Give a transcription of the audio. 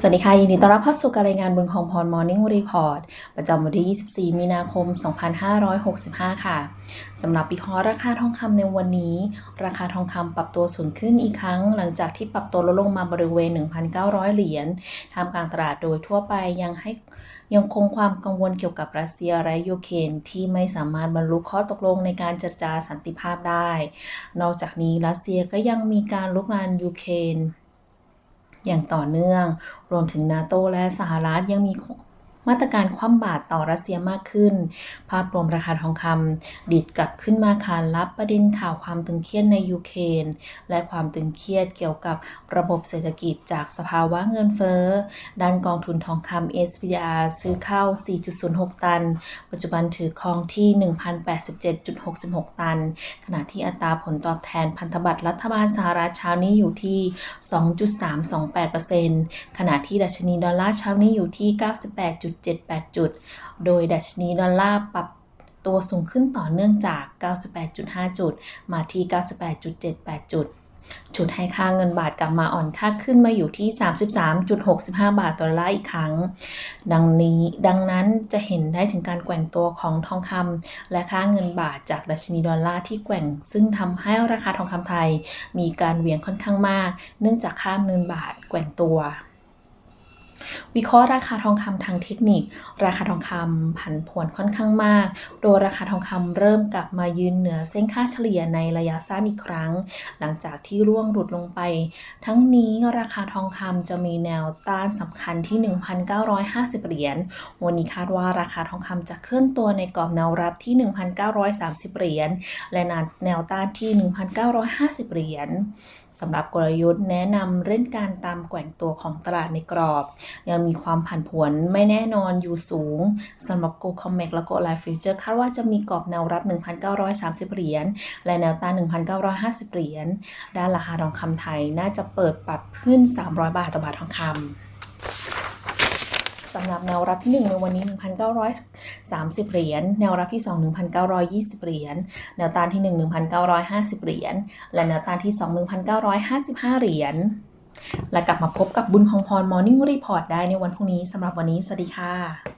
สวัสดีค่ะ ยินดีต้อนรับเข้าสู่การรายงานบุญของพร Morning Report ประจำวันที่ 24 มีนาคม 2565 ค่ะสำหรับปีคอราคาทองคำในวันนี้ ราคาทองคำปรับตัวสูงขึ้นอีกครั้ง หลังจากที่ปรับตัวลดลงมาบริเวณ 1,900 เหรียญทามกลางตลาดโดยทั่วไปยังให้ยังคงความกังวลเกี่ยวกับรัสเซียและยูเครนที่ไม่สามารถบรรลุข้อตกลงในการเจรจาสันติภาพได้ นอกจากนี้รัสเซียก็ยังมีการลุกรานยูเครน อย่างต่อเนื่อง รวมถึงนาโตและสหรัฐยังมี มาตรการคว่ำบาตรต่อรัสเซียมากขึ้น ภาพรวมราคาทองคำดิดกลับขึ้นมาคานรับประเด็นข่าวความตึงเครียดในยูเครนและความตึงเครียดเกี่ยวกับระบบเศรษฐกิจจากสภาวะเงินเฟ้อด้านกองทุนทองคำ SPDR ซื้อเข้า 4.06 ตัน ปัจจุบันถือครองที่ 1,087.66 ตัน ขณะที่อัตราผลตอบแทนพันธบัตรรัฐบาลสหรัฐเช้านี้อยู่ที่ 2.328%ขณะที่ดัชนีดอลลาร์เช้านี้อยู่ที่ 98. 98.78 จุด โดยดัชนีดอลลาร์ปรับตัวสูงขึ้นต่อเนื่องจาก 98.5 จุด มาที่ 98.78 จุดจุดให้ค่าเงินบาทกลับมาอ่อนค่าขึ้นมาอยู่ที่ 33.65 บาทต่อดอลลาร์อีกครั้ง ดังนี้ดังนั้นจะเห็นได้ถึงการแกว่งตัวของทองคำและค่าเงินบาทจากดัชนีดอลลาร์ที่แกว่ง ซึ่งทำให้ราคาทองคำไทย มีการเหวี่ยงค่อนข้างมาก เนื่องจากค่าเงินบาทแกว่งตัว วิเคราะห์ราคาทองคำทางเทคนิค ราคาทองคำผันผวนค่อนข้างมาก โดยราคาทองคำเริ่มกลับมายืนเหนือเส้นค่าเฉลี่ยในระยะสั้นอีกครั้ง หลังจากที่ร่วงหลุดลงไป ทั้งนี้ราคาทองคำจะมีแนวต้านสำคัญที่ 1,950 เหรียญ วันนี้คาดว่าราคาทองคำจะเคลื่อนตัวในกรอบแนวรับที่ 1,930 เหรียญ และแนวต้านที่ 1,950 เหรียญสำหรับกลยุทธ์แนะนำเล่นการตามแกว่งตัวของตลาดในกรอบยังมีความผันผวนไม่แน่นอนอยู่สูงสำหรับ Go Comex และ Go Life Future คาดว่าจะมีกรอบแนวรับ 1,930 เหรียญและแนวต้าน 1,950 เหรียญด้านราคาทองคำไทยน่าจะเปิดปรับขึ้น 300 บาทต่อบาททองคำสำหรับแนวรับที่ 1 ในวันนี้ 1,930 เหรียญ แนวรับที่ 2 1,920 เหรียญ แนวต้านที่ 1 1,950 เหรียญ และแนวต้านที่ 2 1,955 เหรียญ และกลับมาพบกับบุญพงพรมอร์นิ่งรีพอร์ตได้ในวันพรุ่งนี้สำหรับวันนี้ สวัสดีค่ะ